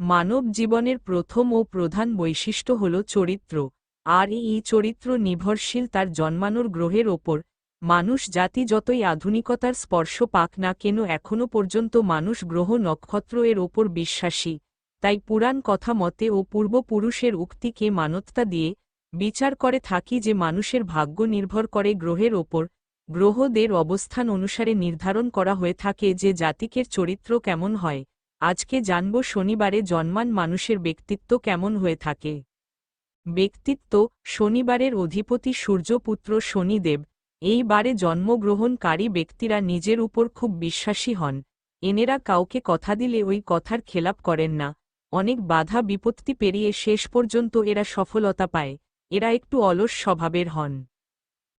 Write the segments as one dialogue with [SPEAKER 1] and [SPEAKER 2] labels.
[SPEAKER 1] মানব জীবনের প্রথম ও প্রধান বৈশিষ্ট্য হল চরিত্র, আর এই চরিত্র নির্ভরশীল তার জন্মানোর গ্রহের ওপর। মানুষ জাতি যতই আধুনিকতার স্পর্শ পাক না কেন এখনও পর্যন্ত মানুষ গ্রহ নক্ষত্র এর ওপর বিশ্বাসী। তাই পুরাণ কথা মতে ও পূর্বপুরুষের উক্তিকে মানততা দিয়ে বিচার করে থাকি যে মানুষের ভাগ্য নির্ভর করে গ্রহের ওপর। গ্রহদের অবস্থান অনুসারে নির্ধারণ করা হয়ে থাকে যে জাতিকের চরিত্র কেমন হয়। আজকে জানব শনিবারে জন্মান মানুষের ব্যক্তিত্ব কেমন হয়ে থাকে। ব্যক্তিত্ব, শনিবারের অধিপতি সূর্যপুত্র শনিদেব। এই বারে জন্মগ্রহণকারী ব্যক্তিরা নিজের উপর খুব বিশ্বাসী হন। এনেরা কাউকে কথা দিলে ওই কথার খেলাপ করেন না। অনেক বাধা বিপত্তি পেরিয়ে শেষ পর্যন্ত এরা সফলতা পায়। এরা একটু অলস স্বভাবের হন।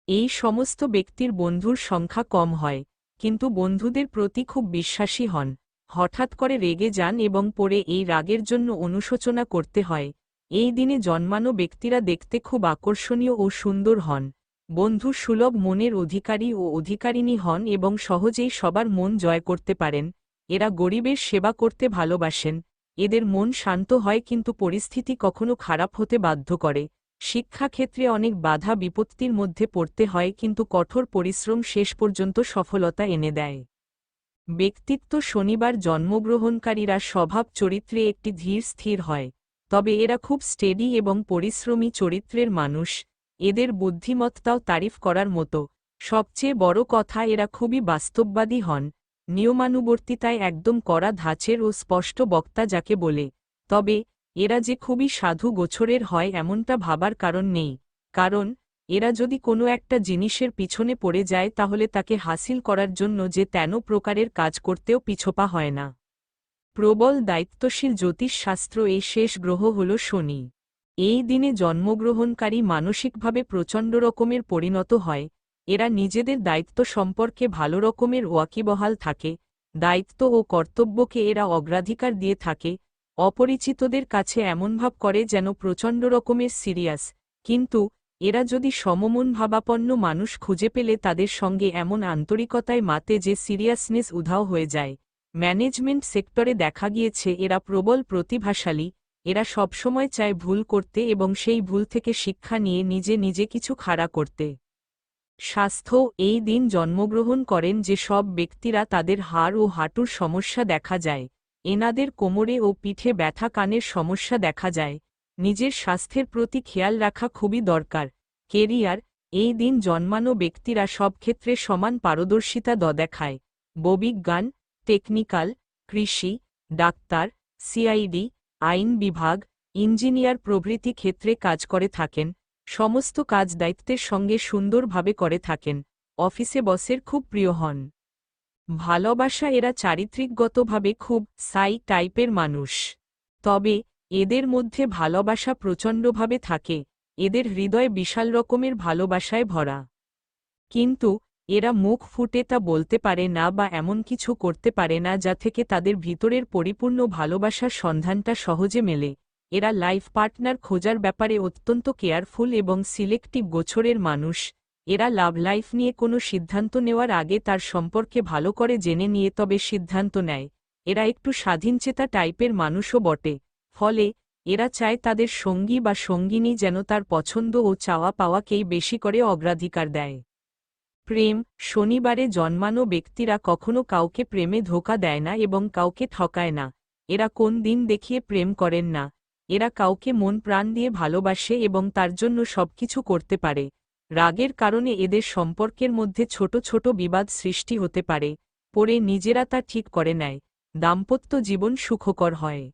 [SPEAKER 1] এই সমস্ত ব্যক্তির বন্ধুর সংখ্যা কম হয়। কিন্তু বন্ধুদের প্রতি খুব বিশ্বাসী হন। হঠাৎ করে রেগে যান এবং পরে এই রাগের জন্য অনুশোচনা করতে হয়। এই দিনে জন্মানো ব্যক্তিরা দেখতে খুব আকর্ষণীয় ও সুন্দর হন। বন্ধু সুলভ মনের অধিকারী ও অধিকারিণী হন এবং সহজেই সবার মন জয় করতে পারেন। এরা গরিবের সেবা করতে ভালোবাসেন। এদের মন শান্ত হয় কিন্তু পরিস্থিতি কখনো খারাপ হতে বাধ্য করে। শিক্ষাক্ষেত্রে অনেক বাধা বিপত্তির মধ্যে পড়তে হয় কিন্তু কঠোর পরিশ্রম শেষ পর্যন্ত সফলতা এনে দেয়। ব্যক্তিত্ব শনিবার জন্মগ্রহণকারীরা স্বভাব চরিত্রে একটি ধীর স্থির হয়, তবে এরা খুব স্টেডি এবং পরিশ্রমী চরিত্রের মানুষ, এদের বুদ্ধিমত্তাও তারিফ করার মতো। সবচেয়ে বড় কথা, এরা খুবই বাস্তববাদী হন, নিয়মানুবর্তিতায় একদম কড়া ধাঁচের ও স্পষ্ট বক্তা যাকে বলে। তবে, এরা যে খুবই সাধু গোছরের হয় এমনটা ভাবার কারণ নেই, কারণ এরা যদি কোনো একটা জিনিসের পিছনে পড়ে যায় তাহলে তাকে হাসিল করার জন্য যে তেন প্রকারের কাজ করতেও পিছপা হয় না। প্রবল দায়িত্বশীল জ্যোতিষশাস্ত্র এই শেষ গ্রহ হল শনি। এই দিনে জন্মগ্রহণকারী মানসিকভাবে প্রচণ্ড রকমের পরিণত হয়, এরা নিজেদের দায়িত্ব সম্পর্কে ভালো রকমের ওয়াকিবহাল থাকে, দায়িত্ব ও কর্তব্যকে এরা অগ্রাধিকার দিয়ে থাকে, অপরিচিতদের কাছে এমন ভাব করে যেন প্রচণ্ড রকমের সিরিয়াস, কিন্তু এরা যদি সমমন ভাবাপন্ন মানুষ খুঁজে পেলে তাদের সঙ্গে এমন আন্তরিকতায় মাতে যে সিরিয়াসনেস উধাও হয়ে যায়। ম্যানেজমেন্ট সেক্টরে দেখা গিয়েছে, এরা প্রবল প্রতিভাশালী, এরা সবসময় চায় ভুল করতে এবং সেই ভুল থেকে শিক্ষা নিয়ে নিজে নিজে কিছু খাড়া করতে। স্বাস্থ্য, এই দিন জন্মগ্রহণ করেন যে সব ব্যক্তিরা তাদের হাড় ও হাঁটুর সমস্যা দেখা যায়। এনাদের কোমরে ও পিঠে ব্যথা কানের সমস্যা দেখা যায়। নিজের স্বাস্থ্যের প্রতি খেয়াল রাখা খুবই দরকার। কেরিয়ার, এই দিন জন্মানো ব্যক্তিরা সব ক্ষেত্রে সমান পারদর্শিতা দ দেখায়। ববিজ্ঞান টেকনিক্যাল, কৃষি, ডাক্তার, সিআইডি, আইন বিভাগ, ইঞ্জিনিয়ার প্রভৃতি ক্ষেত্রে কাজ করে থাকেন। সমস্ত কাজ দায়িত্বের সঙ্গে সুন্দরভাবে করে থাকেন। অফিসে বসের খুব প্রিয় হন। ভালোবাসা এরা চারিত্রিকগতভাবে খুব সাই টাইপের মানুষ। তবে এদের মধ্যে ভালোবাসা প্রচণ্ডভাবে থাকে, এদের হৃদয় বিশাল রকমের ভালোবাসায় ভরা। কিন্তু, এরা মুখ ফুটে তা বলতে পারে না বা এমন কিছু করতে পারে না যা থেকে তাদের ভিতরের পরিপূর্ণ ভালোবাসার সন্ধানটা সহজে মেলে। এরা লাইফ পার্টনার খোঁজার ব্যাপারে অত্যন্ত কেয়ারফুল এবং সিলেক্টিভ গোছরের মানুষ। এরা লাভ লাইফ নিয়ে কোনো সিদ্ধান্ত নেওয়ার আগে তার সম্পর্কে ভালো করে জেনে নিয়ে তবে সিদ্ধান্ত নেয়। এরা একটু স্বাধীনচেতা টাইপের মানুষও বটে। ফলে, এরা চায় তাদের সঙ্গী বা সঙ্গিনী যেন তার পছন্দ ও চাওয়া পাওয়াকেই বেশি করে অগ্রাধিকার দেয়। প্রেম, শনিবারে জন্মানো ব্যক্তিরা কখনো কাউকে প্রেমে ধোকা দেয় না এবং কাউকে ঠকায় না। এরা কোন দিন দেখিয়ে প্রেম করেন না। এরা কাউকে মন প্রাণ দিয়ে ভালোবাসে এবং তার জন্য সবকিছু করতে পারে। রাগের কারণে এদের সম্পর্কের মধ্যে ছোট ছোট বিবাদ সৃষ্টি হতে পারে। পরে নিজেরা তা ঠিক করে নেয়। দাম্পত্য জীবন সুখকর হয়।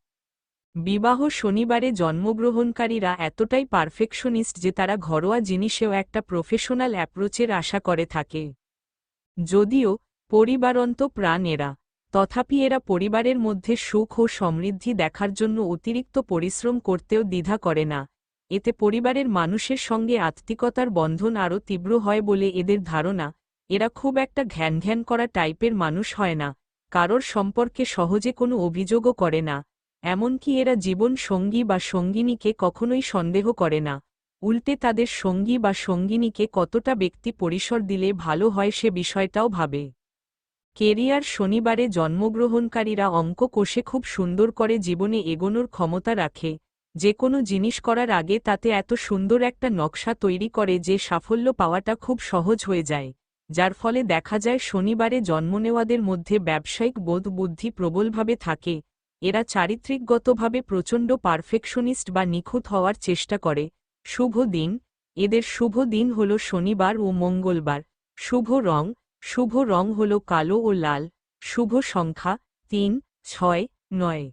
[SPEAKER 1] বিবাহ শনিবারে জন্মগ্রহণকারীরা এতটাই পারফেকশনিস্ট যে তারা ঘরোয়া জিনিসেও একটা প্রফেশনাল অ্যাপ্রোচের আশা করে থাকে। যদিও, পরিবারন্ত প্রাণ এরা তথাপি এরা পরিবারের মধ্যে সুখ ও সমৃদ্ধি দেখার জন্য অতিরিক্ত পরিশ্রম করতেও দ্বিধা করে না। এতে পরিবারের মানুষের সঙ্গে আত্মিকতার বন্ধন আরও তীব্র হয় বলে এদের ধারণা, এরা খুব একটা ঘ্যান ঘ্যান করা টাইপের মানুষ হয় না, কারোর সম্পর্কে সহজে কোনো অভিযোগও করে না। এমনকি এরা জীবন সঙ্গী বা সঙ্গিনীকে কখনোই সন্দেহ করে না। উল্টে তাদের সঙ্গী বা সঙ্গিনীকে কতটা ব্যক্তি পরিসর দিলে ভালো হয় সে বিষয়টাও ভাবে। কেরিয়ার শনিবারে জন্মগ্রহণকারীরা অঙ্ক কোষে খুব সুন্দর করে জীবনে এগোনোর ক্ষমতা রাখে। যে কোনো জিনিস করার আগে তাতে এত সুন্দর একটা নকশা তৈরি করে যে সাফল্য পাওয়াটা খুব সহজ হয়ে যায়। যার ফলে দেখা যায় শনিবারে জন্ম নেওয়াদের মধ্যে ব্যবসায়িক বোধ বুদ্ধি প্রবলভাবে থাকে। এরা চারিত্রিকগতভাবে প্রচণ্ড পারফেকশনিস্ট বা নিখুঁত হওয়ার চেষ্টা করে। শুভ দিন। এদের শুভ দিন হল শনিবার ও মঙ্গলবার। শুভ রং। শুভ রং হল কালো ও লাল। শুভ সংখ্যা তিন, ছয়, নয়।